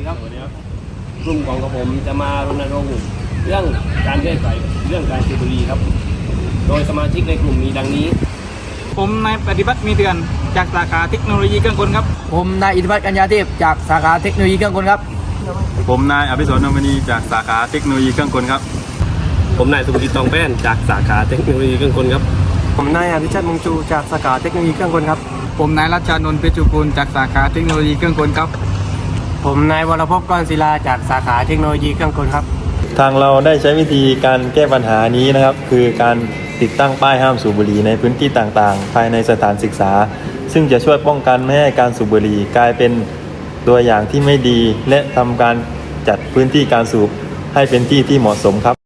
ดีครับกลุ่มของกระผมจะมารณรงค์เรื่องการแก้ไขเรื่องการสูบบุหรี่ครับ โดยสมาชิกในกลุ่มมีดังนี้ ผมนายปฏิบัติมีเตือนจากสาขาเทคโนโลยีเครื่องกลครับ ผมนายอิทธิพัฒน์กัญญาเทพจากสาขาเทคโนโลยีเครื่องกลครับ ผมนายอภิสรนวมณีจากสาขาเทคโนโลยีเครื่องกลครับ ผมนายสุภกิจทองแป้นจากสาขาเทคโนโลยีเครื่องกลครับ ผมนายอภิชัดมงจูจากสาขาเทคโนโลยีเครื่องกลครับ ผมนายรัชชานนท์เพชรจุกุลจากสาขาเทคโนโลยีเครื่องกลครับ ผมนายวรพพก้อนศิลาจากสาขาเทคโนโลยีเครื่องกลครับ ทางเราได้ใช้วิธีการแก้ปัญหานี้นะครับ คือการติดตั้งป้ายห้ามสูบบุหรี่ในพื้นที่ต่างๆ ภายในสถานศึกษา ซึ่งจะช่วยป้องกันไม่ให้การสูบบุหรี่กลายเป็นตัวอย่างที่ไม่ดี และทำการจัดพื้นที่การสูบให้เป็นที่ที่เหมาะสมครับ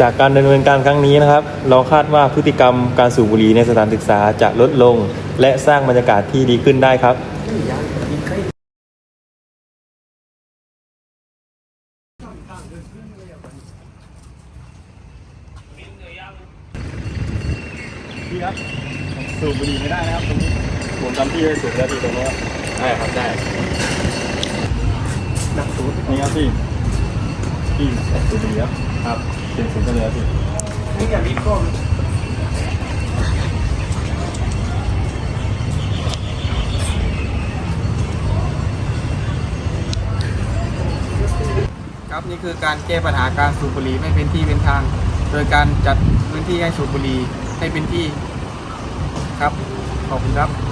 จากการดำเนินการครั้งนี้นะครับ เราคาดว่าพฤติกรรมการสูบบุหรี่ในสถานศึกษาจะลดลง และสร้างบรรยากาศที่ดีขึ้นได้ครับ พี่ครับสูบบุหรี่ไม่ได้นะครับตรงนี้ผมทำที่ให้สูบแล้วพี่ตรงนี้ได้ครับได้นักสูบนี่ครับพี่ พี่สูบบุหรี่ครับครับเสียงสูงกันเลยครับพี่นี่อย่ารีบก้มครับนี่คือการแก้ปัญหาการสูบบุหรี่ไม่เป็นที่เป็นทาง โดยการจัดพื้นที่ให้สูบบุหรี่ให้เป็นที่ครับขอบคุณครับ